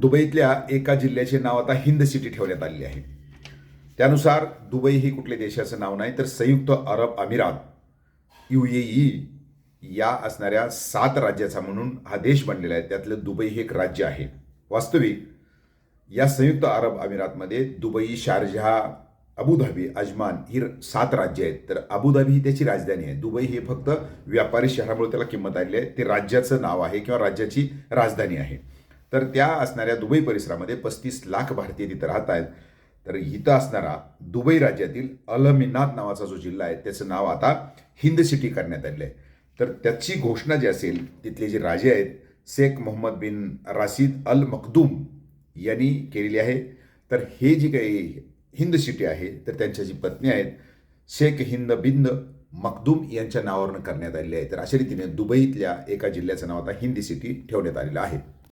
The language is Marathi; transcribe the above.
दुबईतल्या एका जिल्ह्याचे नाव आता हिंद सिटी ठेवण्यात आलेले आहे. त्यानुसार दुबई ही कुठल्या देशाचं नाव नाही तर संयुक्त अरब अमिरात यू ए ई या असणाऱ्या सात राज्याचा म्हणून हा देश बनलेला आहे. त्यातलं दुबई हे एक राज्य आहे. वास्तविक या संयुक्त अरब अमिरातमध्ये Dubai Sharjah Abu Dhabi Ajman ही सात राज्य आहेत. तर अबुधाबी ही त्याची राजधानी आहे. दुबई हे फक्त व्यापारी शहरामुळे त्याला किंमत आलेली आहे. ते राज्याचं नाव आहे किंवा राज्याची राजधानी आहे. तर त्या असणाऱ्या दुबई परिसरामध्ये पस्तीस लाख भारतीय तिथं राहत आहेत. तर इथं असणारा दुबई राज्यातील अलमिनाथ नावाचा जो जिल्हा आहे त्याचं नाव आता हिंद सिटी करण्यात आलेलं आहे. तर त्याची घोषणा जी असेल तिथले जे राजे आहेत शेख मोहम्मद बिन राशीद अल मखदूम यांनी केलेली आहे. तर हे जी काही हिंद सिटी आहे तर त्यांच्या जी पत्नी आहेत शेख हिंद बिंद मखदूम यांच्या नावावरून करण्यात आलेली आहे. तर अशा रीतीने दुबईतल्या एका जिल्ह्याचं नाव आता हिंदी सिटी ठेवण्यात आलेलं आहे.